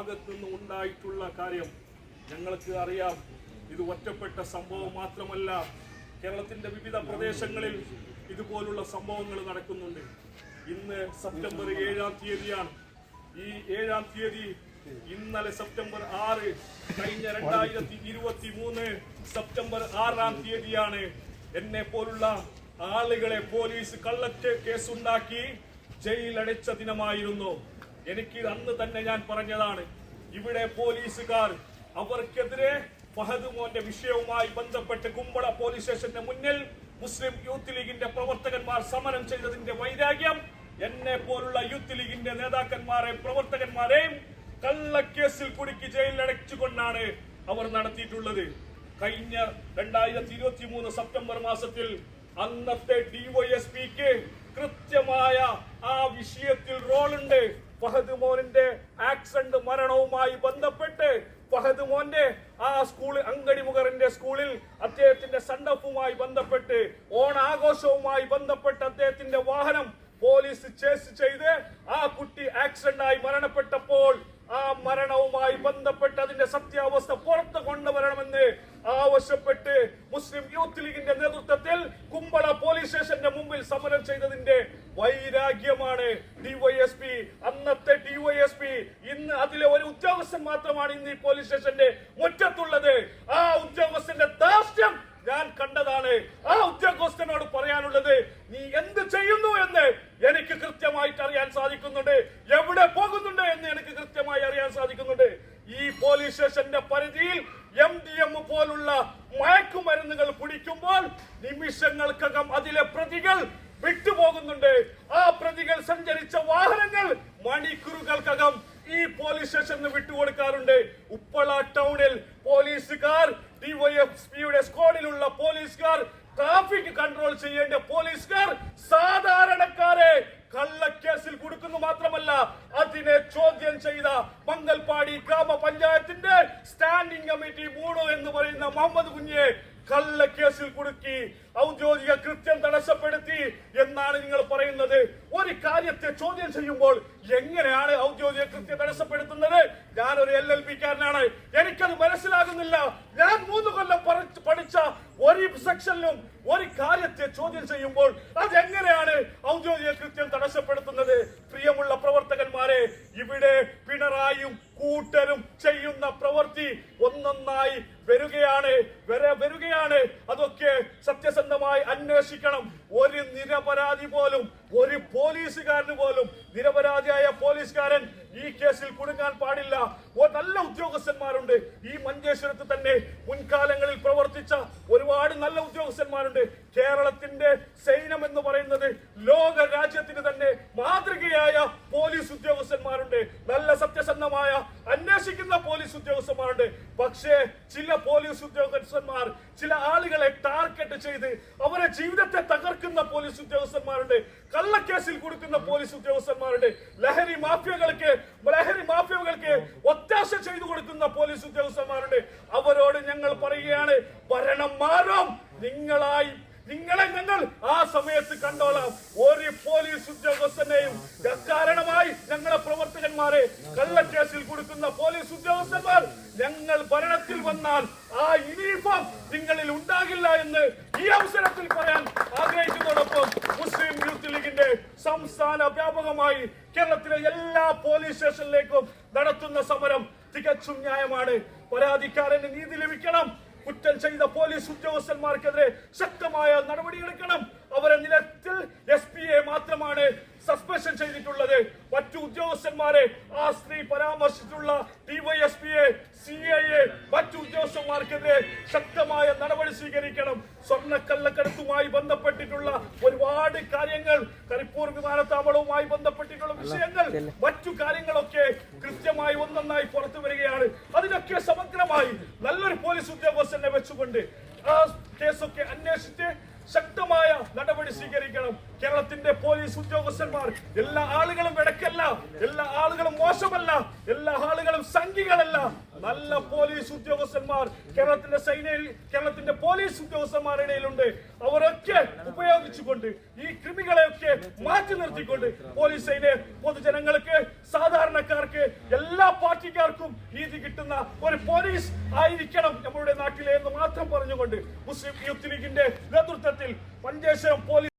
ഭാഗത്തു നിന്ന് ഉണ്ടായിട്ടുള്ള കാര്യം ഞങ്ങൾക്ക് അറിയാം. ഇത് ഒറ്റപ്പെട്ട സംഭവം മാത്രമല്ല കേരളത്തിന്റെ വിവിധ പ്രദേശങ്ങളിൽ ഇതുപോലുള്ള സംഭവങ്ങൾ നടക്കുന്നുണ്ട്. ഇന്ന് സെപ്റ്റംബർ ഏഴാം തീയതിയാണ്. ഈ ഏഴാം തീയതി ഇന്നലെ സെപ്റ്റംബർ ആറ് കഴിഞ്ഞ രണ്ടായിരത്തി ഇരുപത്തി മൂന്ന് സെപ്റ്റംബർ ആറാം തീയതിയാണ് എന്നെ പോലുള്ള ആളുകളെ പോലീസ് കള്ളറ്റ് കേസുണ്ടാക്കി ജയിലടച്ച ദിനമായിരുന്നു. എനിക്ക് അന്ന് തന്നെ ഞാൻ പറഞ്ഞതാണ്. ഇവിടെ പോലീസുകാർ അവർക്കെതിരെ ഫഹദ് മോന്റെ വിഷയവുമായി ബന്ധപ്പെട്ട് കുമ്പള പോലീസ് സ്റ്റേഷന്റെ മുന്നിൽ മുസ്ലിം യൂത്ത് ലീഗിന്റെ പ്രവർത്തകന്മാർ സമരം ചെയ്തതിന്റെ വൈരാഗ്യം എന്നെ പോലുള്ള യൂത്ത് ലീഗിന്റെ നേതാക്കന്മാരെയും പ്രവർത്തകന്മാരെയും കള്ളക്കേസിൽ കുടുക്കി ജയിലിലടച്ചുകൊണ്ടാണ് അവർ നടത്തിയിട്ടുള്ളത്. കഴിഞ്ഞ രണ്ടായിരത്തി ഇരുപത്തി മൂന്ന് സെപ്റ്റംബർ മാസത്തിൽ അന്നത്തെ ഡിവൈഎസ്പിക്ക് കൃത്യമായ ആ വിഷയത്തിൽ റോളുണ്ട്. ഫഹദ് മോനിന്റെ ആക്സിഡന്റ് മരണവുമായി ബന്ധപ്പെട്ട് ഫഹദ് മോന്റെ ആ സ്കൂൾ അങ്കടിമുഖറിന്റെ സ്കൂളിൽ അദ്ദേഹത്തിന്റെ സണ്ടപ്പുമായി ബന്ധപ്പെട്ട് ഓണാഘോഷവുമായി ബന്ധപ്പെട്ട് അദ്ദേഹത്തിന്റെ വാഹനം പോലീസ് ചേസ് ചെയ്ത് ആ കുട്ടി ആക്സിഡന്റ് ആയി മരണപ്പെട്ടപ്പോൾ ആ മരണവുമായി ബന്ധപ്പെട്ട് സത്യാവസ്ഥ പുറത്ത് കൊണ്ടുവരണമെന്ന് ആവശ്യപ്പെട്ട് മുസ്ലിം യൂത്ത് ലീഗിന്റെ നേതൃത്വത്തിൽ കുമ്പള പോലീസ് സ്റ്റേഷന്റെ മുമ്പിൽ സമരം ചെയ്തതിന്റെ വൈരാഗ്യമാണ് ഡിവൈഎസ്പി അന്നത്തെ ഡിവൈഎസ്പി ഇന്ന് അതിലെ ഒരു ഉദ്യോഗസ്ഥൻ മാത്രമാണ് ഇന്ന് ഈ പോലീസ് സ്റ്റേഷന്റെ മുറ്റത്തുള്ളത്. ആ ഉദ്യോഗസ്ഥന്റെ ദാർഷ്ട്യം ഞാൻ കണ്ടതാണ്. ആ ഉദ്യോഗസ്ഥനോട് പറയാനുള്ളത് നീ എന്ത് ചെയ്യുന്നു എന്ന് എനിക്ക് കൃത്യമായിട്ട് അറിയാൻ സാധിക്കുന്നുണ്ട്. എവിടെ പോകുന്നുണ്ട് എന്ന് എനിക്ക് കൃത്യമായി അറിയാൻ സാധിക്കുന്നുണ്ട്. പോലീസ് സ്റ്റേഷന്റെ പരിധിയിൽ എം ഡി എം പോലുള്ള മയക്കുമരുന്നുകൾ കുടിക്കുമ്പോൾ നിമിഷങ്ങൾക്കകം അതിലെ പ്രതികൾ വിട്ടുപോകുന്നുണ്ട്. ആ പ്രതികൾ സഞ്ചരിച്ച വാഹനങ്ങൾ മണിക്കൂറുകൾക്കകം ഈ പോലീസ് സ്റ്റേഷനിൽ വിട്ടുകൊടുക്കാറുണ്ട്. ഉപ്പള ടൗണിൽ പോലീസുകാർ ഡിവൈഎഫ്പിയുടെ സ്ക്വാഡിലുള്ള പോലീസുകാർ ട്രാഫിക് കൺട്രോൾ ചെയ്യേണ്ട പോലീസുകാർ സാധാരണക്കാരെ കള്ളക്കേസിൽ കൊടുക്കുന്നു മാത്രമല്ല അതിനെ ചോദ്യം ചെയ്ത മംഗൽപാടി ഗ്രാമപഞ്ചായത്തിന്റെ സ്റ്റാൻഡിംഗ് കമ്മിറ്റി മൂണു എന്ന് പറയുന്ന മുഹമ്മദ് കുഞ്ഞെ കള്ളക്കേസിൽ കൊടുക്കി ഔദ്യോഗിക കൃത്യം തടസ്സപ്പെടുത്തി എന്നാണ് നിങ്ങൾ പറയുന്നത്. ഒരു കാര്യത്തെ ചോദ്യം ചെയ്യുമ്പോൾ എങ്ങനെയാണ് ഔദ്യോഗിക കൃത്യം തടസ്സപ്പെടുത്തുന്നത്? ഞാൻ ഒരു എൽ എൽ കാരനാണ്. എനിക്കത് മനസ്സിലാകുന്നില്ല. ഞാൻ മൂന്ന് കൊല്ലം സെക്ഷനിലും ഒരു കാര്യത്തെ ചോദ്യം ചെയ്യുമ്പോൾ അതെങ്ങനെയാണ് ഔദ്യോഗിക കൃത്യം തടസ്സപ്പെടുത്തുന്നത്? പ്രിയമുള്ള പ്രവർത്തകന്മാരെ ഇവിടെ പിണറായിയും കൂട്ടരും ചെയ്യുന്ന പ്രവൃത്തി ഒന്നൊന്നായി വരികയാണ് വരെ വരികയാണ്. അതൊക്കെ സത്യസന്ധമായി അന്വേഷിക്കണം. ഒരു നിരപരാധി പോലും ഒരു പോലീസുകാരന് പോലും നിരപരാധിയായ പോലീസുകാരൻ ഈ കേസിൽ കുടുങ്ങാൻ പാടില്ല. നല്ല ഉദ്യോഗസ്ഥന്മാരുണ്ട്. ഈ മഞ്ചേശ്വരത്ത് തന്നെ മുൻകാലങ്ങളിൽ പ്രവർത്തിച്ച ഒരുപാട് നല്ല ഉദ്യോഗസ്ഥന്മാരുണ്ട്. കേരളത്തിന്റെ സൈന്യം എന്ന് പറയുന്നത് ലോക ഉദ്യോഗസ്ഥന്മാരുണ്ട്. നല്ല സത്യസന്ധമായ അന്വേഷിക്കുന്ന പോലീസ് ഉദ്യോഗസ്ഥന്മാരുണ്ട്. പക്ഷേ ചില പോലീസ് ഉദ്യോഗസ്ഥന്മാർ ചില ആളുകളെ ടാർഗറ്റ് ചെയ്ത് അവരെ ജീവിതത്തെ തകർക്കുന്ന പോലീസ് ഉദ്യോഗസ്ഥന്മാരുണ്ട്. കള്ളക്കേസിൽ കൊടുക്കുന്ന പോലീസ് ഉദ്യോഗസ്ഥന്മാരുണ്ട്. ലഹരി മാഫിയകൾക്ക് ലഹരി മാഫിയകൾക്ക് ഒത്താശ ചെയ്തു കൊടുക്കുന്ന പോലീസ് ഉദ്യോഗസ്ഥന്മാരുണ്ട്. അവരോട് ഞങ്ങൾ പറയുകയാണ് ഭരണം മാറും. നിങ്ങളായി നിങ്ങളെ ഞങ്ങൾ ആ സമയത്ത് കണ്ടോളാം. ഒരു പോലീസ് ഉദ്യോഗസ്ഥനെയും കാരണമായി ഞങ്ങളെ പ്രവർത്തകന്മാരെ കള്ളക്കേസിൽ കൊടുക്കുന്ന പോലീസ് ഉദ്യോഗസ്ഥന്മാർ ഞങ്ങൾ ഭരണത്തിൽ വന്നാൽ ആ യൂണിഫോം നിങ്ങളിൽ ഉണ്ടാകില്ല എന്ന് ഈ അവസരത്തിൽ പറയാൻ ആഗ്രഹിക്കുന്നതോടൊപ്പം മുസ്ലിം യൂത്ത് ലീഗിന്റെ സംസ്ഥാന വ്യാപകമായി കേരളത്തിലെ എല്ലാ പോലീസ് സ്റ്റേഷനിലേക്കും നടത്തുന്ന സമരം തികച്ചും ന്യായമാണ്. പരാതിക്കാരന് നീതി ലഭിക്കണം. കുറ്റം ചെയ്ത പോലീസ് ഉദ്യോഗസ്ഥന്മാർക്കെതിരെ ശക്തമായ നടപടിയെടുക്കണം. അവരെ നിലത്തിൽ എസ് പി എ മാത്രമാണ് സസ്പെൻഷൻ ചെയ്തിട്ടുള്ളത്. ഉദ്യോഗസ്ഥന്മാരെ ആ സ്ത്രീ പരാമർശിച്ചിട്ടുള്ള ഡിവൈഎസ്പിയെ സി ഐ എ മറ്റു ഉദ്യോഗസ്ഥന്മാർക്കെതിരെ ശക്തമായ നടപടി സ്വീകരിക്കണം. സ്വർണക്കള്ളക്കടത്തുമായി ബന്ധപ്പെട്ടിട്ടുള്ള ഒരുപാട് കാര്യങ്ങൾ കരിപ്പൂർ വിമാനത്താവളവുമായി ബന്ധപ്പെട്ടിട്ടുള്ള വിഷയങ്ങൾ മറ്റു കാര്യങ്ങളൊക്കെ കൃത്യമായി ഒന്നൊന്നായി പുറത്തു വരികയാണ് അതിനൊക്കെ സമഗ്രമായി നല്ലൊരു പോലീസ് ഉദ്യോഗസ്ഥനെ വെച്ചുകൊണ്ട് ആ കേസൊക്കെ അന്വേഷിച്ച് ശക്തമായ നടപടി സ്വീകരിക്കണം കേരളത്തിന്റെ പോലീസ് ഉദ്യോഗസ്ഥന്മാർ എല്ലാ ആളുകളും വിടക്കല്ല എല്ലാ ആളുകളും മോശമല്ല എല്ലാ ആളുകളും സംഖ്യകളല്ല നല്ല പോലീസ് ഉദ്യോഗസ്ഥന്മാർ കേരളത്തിന്റെ സൈനയിൽ കേരളത്തിന്റെ പോലീസ് ഉദ്യോഗസ്ഥന്മാരുടെ ഇടയിലുണ്ട്. അവരൊക്കെ ഉപയോഗിച്ചുകൊണ്ട് ഈ കൃമികളെയൊക്കെ മാറ്റി നിർത്തിക്കൊണ്ട് പോലീസ് സൈന്യ പൊതുജനങ്ങൾക്ക് സാധാരണക്കാർക്ക് എല്ലാ പാർട്ടിക്കാർക്കും നീതി കിട്ടുന്ന ഒരു പോലീസ് ആയിരിക്കണം നമ്മുടെ നാട്ടിലെ എന്ന് മാത്രം പറഞ്ഞുകൊണ്ട് മുസ്ലിം യൂത്ത് ലീഗിന്റെ നേതൃത്വത്തിൽ മഞ്ചേശ്വരം പോലീസ്